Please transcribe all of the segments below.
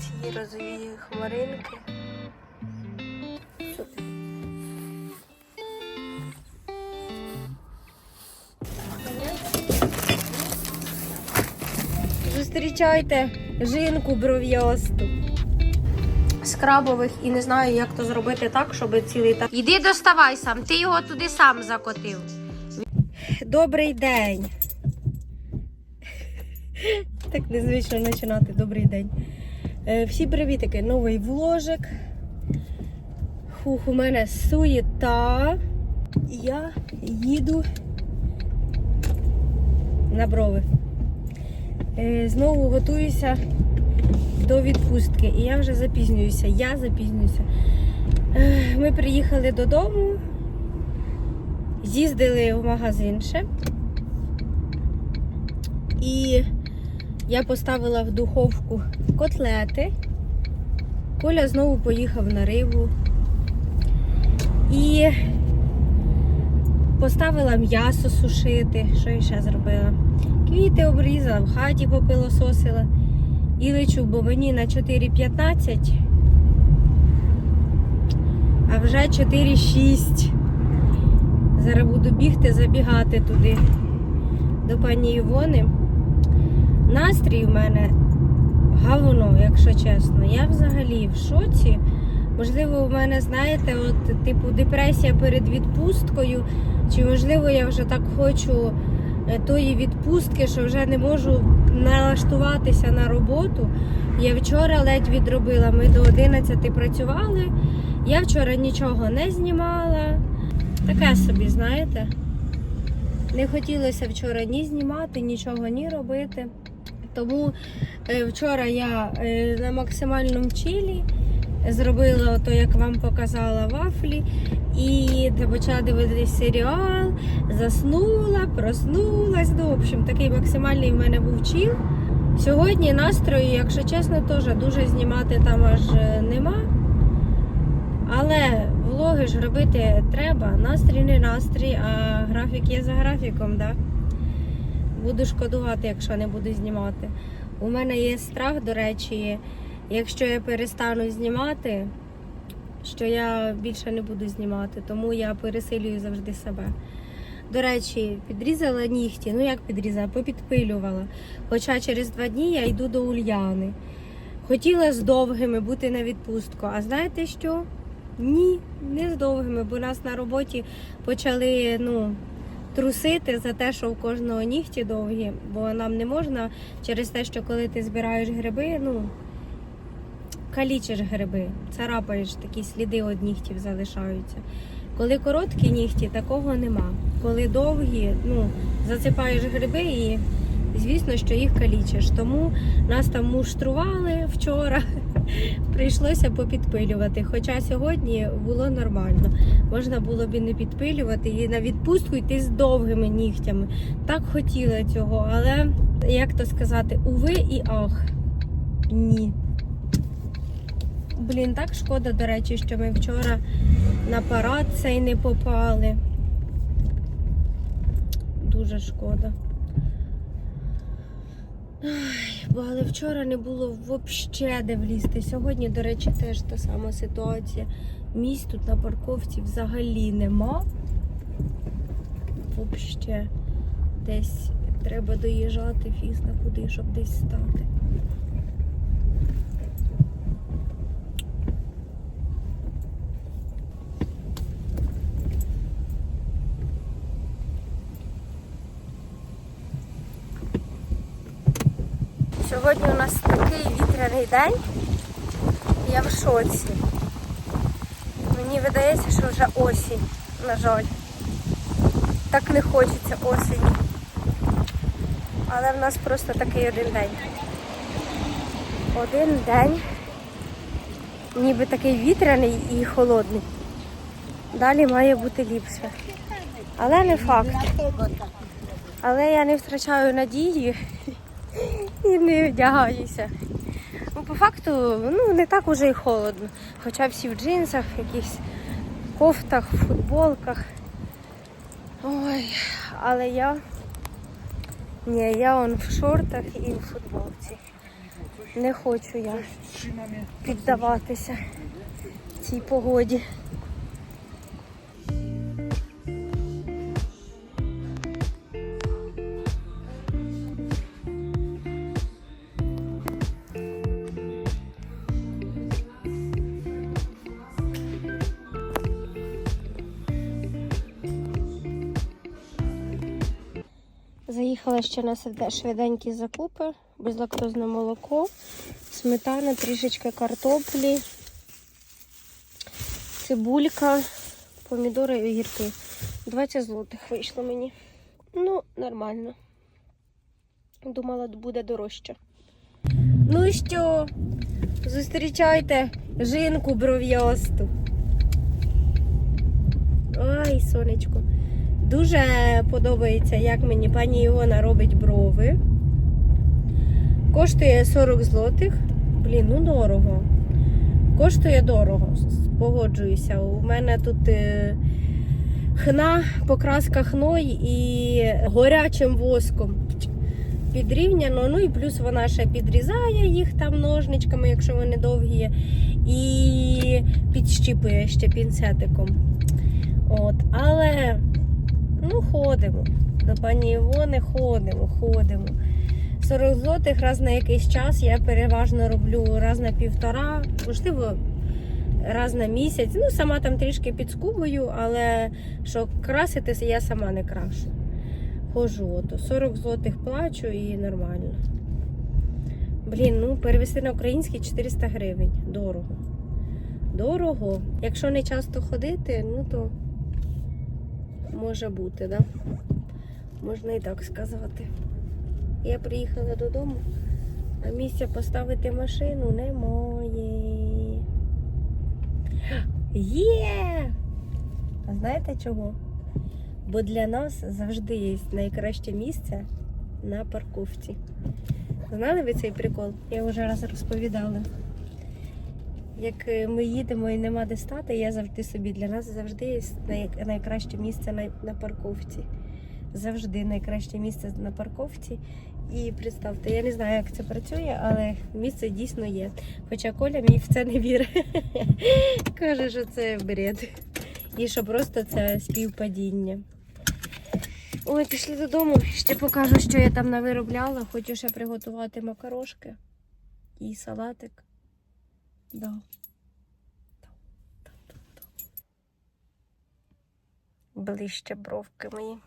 Ці розові хмаринки. Зустрічайте жінку бров'ясту. З крабових і не знаю, як то зробити так, щоб цілий так. Іди доставай сам, ти його туди сам закотив. Добрий день. Так незвично починати. Добрий день. Е, Всі привітики, новий вложик. Хух, у мене суєта. Я їду на брови. Е, Знову готуюся до відпустки. І я вже запізнююся. Я запізнююся. Е, Ми приїхали додому, з'їздили в магазин ще. І я поставила в духовку котлети. Коля знову поїхав на рибу. І поставила м'ясо сушити. Що я ще зробила? Квіти обрізала, в хаті попилососила. І лечу, бо мені на 4.15, а вже 4.6. Зараз буду бігти, забігати туди до пані Івони. Настрій в мене говно, якщо чесно. Я взагалі в шоці. Можливо, в мене, знаєте, от типу депресія перед відпусткою. Чи можливо я вже так хочу е, тої відпустки, що вже не можу налаштуватися на роботу. Я вчора ледь відробила. Ми до 11 працювали. Я вчора нічого не знімала. Таке собі, знаєте. Не хотілося вчора ні знімати, нічого ні робити. Тому е, вчора я е, на максимальному чилі зробила то, як вам показала вафлі, і почала дивитися серіал, заснула, проснулась. Ну, в общем, такий максимальний в мене був чіл. Сьогодні настрою, якщо чесно, теж дуже знімати там аж е, нема. Але влоги ж робити треба. Настрій не настрій, а графік є за графіком, да? Буду шкодувати, якщо не буду знімати. У мене є страх, до речі, якщо я перестану знімати, що я більше не буду знімати, тому я пересилюю завжди себе. До речі, підрізала нігті. Ну як підрізала? Попідпилювала. Хоча через два дні я йду до Ульяни. Хотіла з довгими бути на відпустку. А знаєте що? Ні, не з довгими, бо нас на роботі почали ну, трусити за те, що у кожного нігті довгі, бо нам не можна через те, що коли ти збираєш гриби, ну калічиш гриби, царапаєш, такі сліди від нігтів залишаються. Коли короткі нігті, такого нема. Коли довгі, ну, засипаєш гриби і звісно, що їх калічиш. Тому нас там муштрували вчора. Прийшлося попідпилювати. Хоча сьогодні було нормально. Можна було б і не підпилювати і на відпустку йти з довгими нігтями. Так хотіла цього, але як то сказати, уви і ах. Ні. Блін, так шкода, до речі, що ми вчора на парад цей не попали. Дуже шкода. Ай, бо але вчора не було взагалі де влізти. Сьогодні, до речі, теж та сама ситуація. Місць тут на парковці взагалі нема. Взагалі. Десь треба доїжджати на куди, щоб десь стати. Сьогодні у нас такий вітряний день. Я в шоці. Мені видається, що вже осінь, на жаль. Так не хочеться осені. Але в нас просто такий один день. Один день, ніби такий вітряний і холодний. Далі має бути ліпше. Але не факт. Але я не втрачаю надії і не вдягаюся. Ну, по факту, ну, не так уже і холодно. Хоча всі в джинсах, в якихось кофтах, в футболках. Ой, але я Ні, я он в шортах і в футболці. Не хочу я піддаватися цій погоді. Заїхала ще на швиде- швиденькі закупи, безлактозне молоко, сметана, трішечки картоплі, цибулька, помідори і огірки. 20 злотих вийшло мені. Ну, нормально. Думала, буде дорожче. Ну і що, зустрічайте жінку бров'ясту. Ай, сонечко. Дуже подобається, як мені пані Іона робить брови. Коштує 40 злотих. Блін, ну дорого. Коштує дорого, погоджуюся. У мене тут е, хна, покраска хной і горячим воском підрівняно. Ну і плюс вона ще підрізає їх там ножничками, якщо вони довгі, і підщіпує ще пінцетиком. От, але ну, ходимо. До пані Івони ходимо, ходимо. 40 злотих раз на якийсь час я переважно роблю раз на півтора, можливо, раз на місяць. Ну, сама там трішки підскубую, але що краситися я сама не крашу. Хожу, ото 40 злотих плачу і нормально. Блін, ну перевести на український 400 гривень. Дорого. Дорого. Якщо не часто ходити, ну то може бути, да? Можна і так сказати. Я приїхала додому, а місця поставити машину немає. Є! А знаєте чого? Бо для нас завжди є найкраще місце на парковці. Знали ви цей прикол? Я вже раз розповідала. Як е, ми їдемо і нема де стати, я завжди собі для нас завжди є найкраще місце на, на парковці. Завжди найкраще місце на парковці. І представте, я не знаю, як це працює, але місце дійсно є. Хоча Коля мені в це не вірить. Каже, що це бред. І що просто це співпадіння. Ой, пішли додому. Ще покажу, що я там навиробляла. Хочу ще приготувати макарошки і салатик. Да. Ближче бровки мої.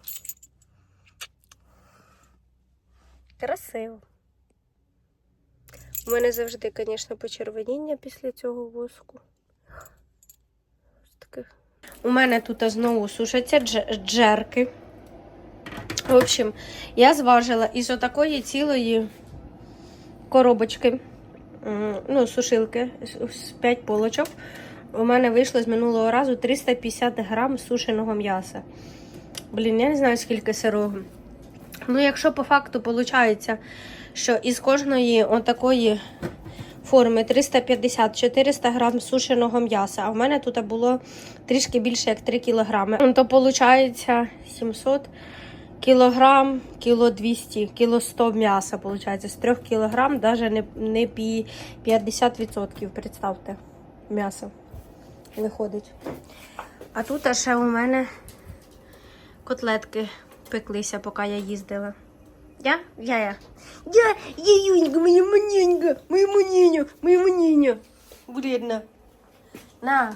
Красиво. У мене завжди, звісно, почервоніння після цього воску. У мене тут знову сушаться джерки. В общем, я зважила із отакої цілої коробочки, ну, сушилки, з- з 5 полочок. У мене вийшло з минулого разу 350 грам сушеного м'яса. Блін, я не знаю, скільки сирого. Ну, якщо по факту виходить, що із кожної отакої форми 350-400 грам сушеного м'яса, а в мене тут було трішки більше як 3 кілограми, то виходить 700 кілограм, кіло 200, кіло 100 м'яса, виходить. З 3 кілограм навіть не, не пі- 50%, представте, м'яса виходить. А тут ще у мене котлетки пеклися, поки я їздила. Я? Я, я. Я, я, Юнька, моя манюнька, моя манюня, моя манюня. Вредна. На.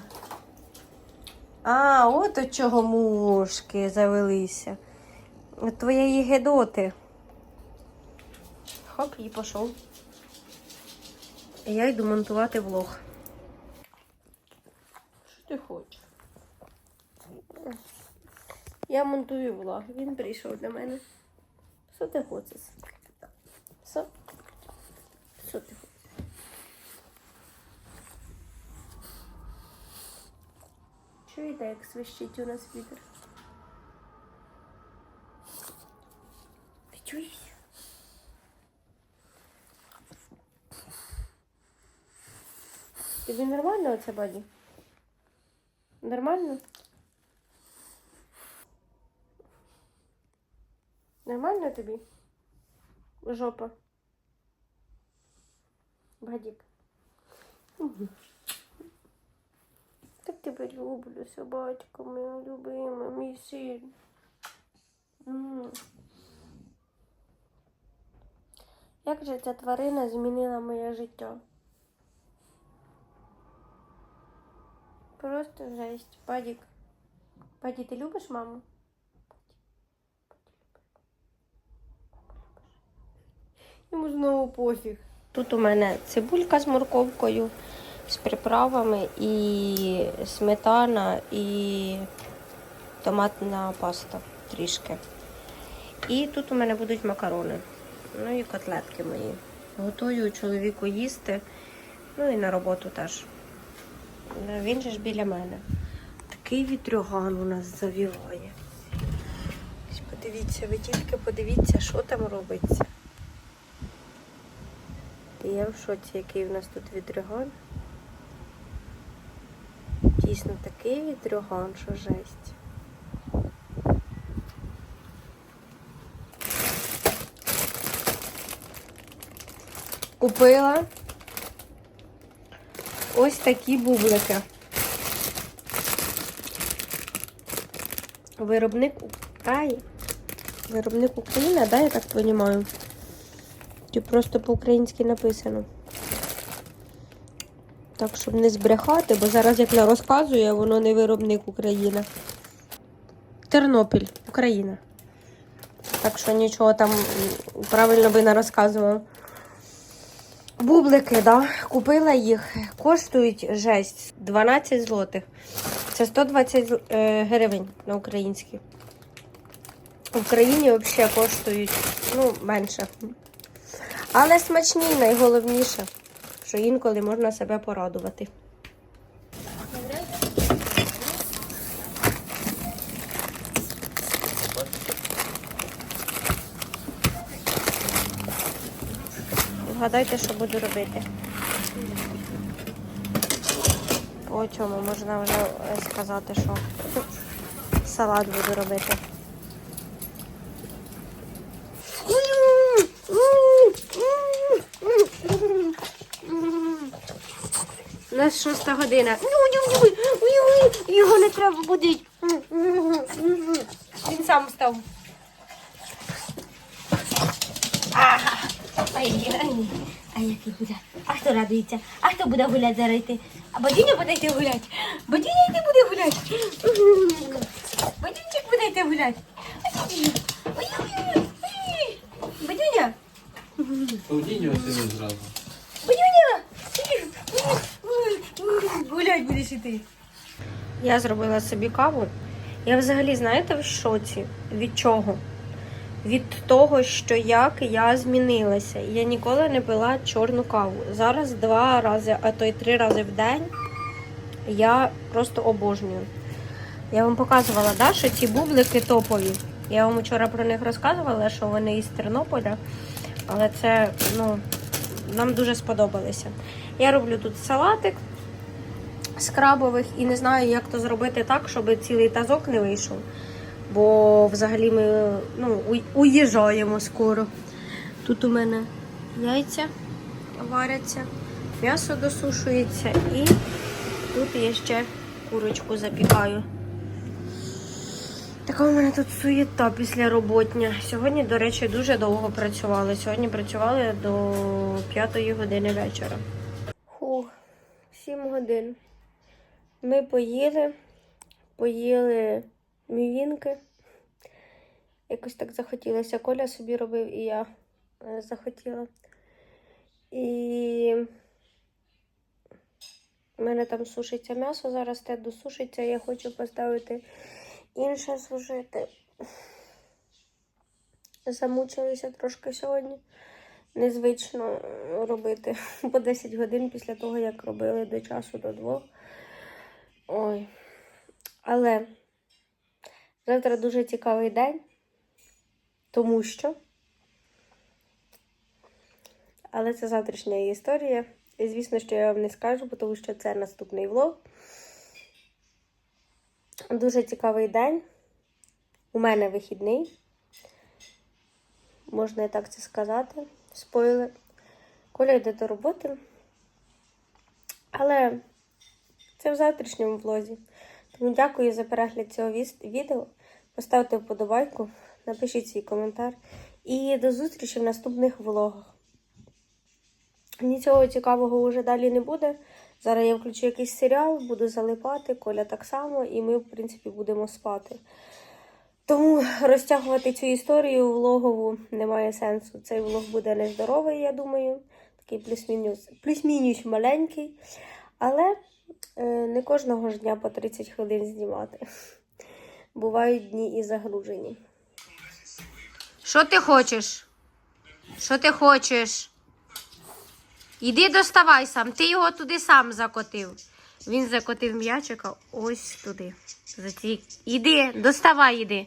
А, от от чого мушки завелися. От твоєї гедоти. Хоп, і пішов. Я йду монтувати влог. Що ти хочеш? Я монтую влог. Він прийшов до мене. Що ти хочеш? Що? Що ти хочеш? Чуєте, як свищить у нас вітер? Чуєш? Тобі нормально оце, баді? Нормально? Нормально тобі? жопа. Бадік. Так тебе люблю, собачка моя любима, мій син. М. Як же ця тварина змінила моє життя? Просто жесть. Падік. Паді, ти любиш маму? Йому знову пофіг. Тут у мене цибулька з морковкою, з приправами і сметана, і томатна паста трішки. І тут у мене будуть макарони. Ну і котлетки мої. Готую чоловіку їсти. Ну і на роботу теж. Е, Він же ж біля мене. Такий вітрюган у нас завіває. Подивіться, ви тільки подивіться, що там робиться. І я в шоці, який в нас тут вітрюган. Дійсно такий вітрюган, що жесть. Купила ось такі бублики. Виробник Ай, виробник Україна, да, я так розумію? Чи просто по-українськи написано. Так, щоб не збрехати, бо зараз як не розказує, воно не виробник Україна. Тернопіль, Україна. Так що нічого там правильно би не розказував. Бублики, да, купила їх. Коштують жесть 12 злотих. Це 120 е, гривень на українські. В Україні взагалі коштують ну, менше. Але смачні найголовніше, що інколи можна себе порадувати. Вгадайте, що буду робити. По цьому можна вже сказати, що салат буду робити. У нас шоста година. Його не треба будить. Він сам встав. Ай, ай, ай, який буде. А хто радується? А хто буде гуляти зараз йти? А Бадюня буде йти гуляти? Бадюня йти буде гуляти? Бадюнчик буде йти гуляти? Ой. Бадюня? Повдіння зразу. Бадюня! Гулять будеш іти. Я зробила собі каву. Я взагалі, знаєте, в шоці? Від чого? Від того, що як я змінилася. Я ніколи не пила чорну каву. Зараз два рази, а то й три рази в день я просто обожнюю. Я вам показувала, да, що ці бублики топові. Я вам вчора про них розказувала, що вони із Тернополя. Але це, ну, нам дуже сподобалися. Я роблю тут салатик з крабових і не знаю, як то зробити так, щоб цілий тазок не вийшов. Бо взагалі ми ну, уїжджаємо скоро. Тут у мене яйця варяться, м'ясо досушується і тут я ще курочку запікаю. Така у мене тут суєта після роботня. Сьогодні, до речі, дуже довго працювали. Сьогодні працювали до 5 години вечора. Фух, 7 годин. Ми поїли, поїли мівінки. Якось так захотілося. Коля собі робив і я е, захотіла. І у мене там сушиться м'ясо, зараз те досушиться. Я хочу поставити інше служити. Замучилися трошки сьогодні. Незвично робити по 10 годин після того, як робили до часу до двох. Ой. Але завтра дуже цікавий день, тому що. Але це завтрашня історія. І звісно, що я вам не скажу, тому що це наступний влог. Дуже цікавий день. У мене вихідний. можна і так це сказати. Спойлер. Коля йде до роботи. Але це в завтрашньому влозі. Тому дякую за перегляд цього відео. Поставте вподобайку, напишіть свій коментар. І до зустрічі в наступних влогах. Нічого цікавого вже далі не буде. Зараз я включу якийсь серіал, буду залипати, Коля так само, і ми, в принципі, будемо спати. Тому розтягувати цю історію влогову немає сенсу. Цей влог буде нездоровий, я думаю. Такий плюс-мінус, плюс-мінус маленький. Але не кожного ж дня по 30 хвилин знімати. Бувають дні і загружені. Що ти хочеш? Що ти хочеш? Іди доставай сам. Ти його туди сам закотив. Він закотив м'ячика ось туди. Іди, доставай, іди.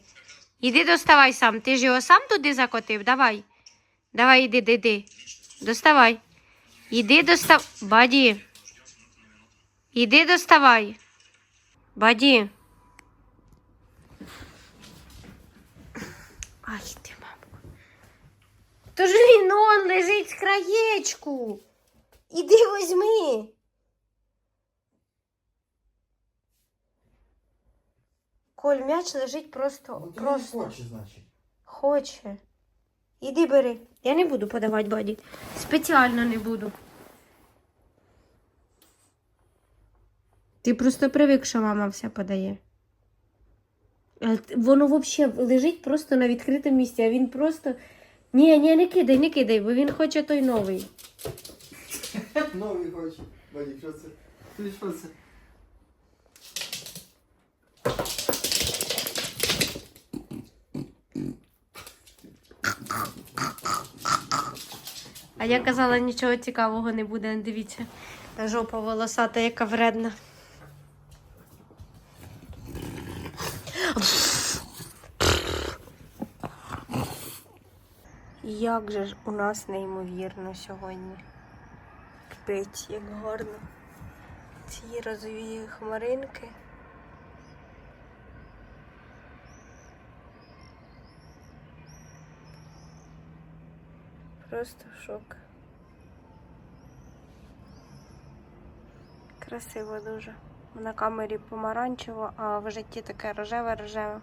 Іди доставай сам. Ти ж його сам туди закотив. Давай. Давай, іди, іди. Доставай. Іди достав. Баді. Іди доставай. Баді. Ай, ти, мамко. То ж він он лежить в краєчку. Іди возьми. Коль, м'яч лежить просто. Ну, ти просто. не хоче, значить. Хоче. Іди бери. Я не буду подавати баді. Спеціально не буду. Ти просто привик, що мама все подає. Воно взагалі лежить просто на відкритому місці, а він просто. Ні, ні, не кидай, не кидай, бо він хоче той новий. Новий хоче. Вадик, що це? Ти що це? А я казала, нічого цікавого не буде. Дивіться, та жопа волосата, яка вредна. Як же ж у нас неймовірно сьогодні. Кипить, як гарно. Ці розові хмаринки. Просто шок. Красиво дуже. На камері помаранчево, а в житті таке рожеве-рожеве.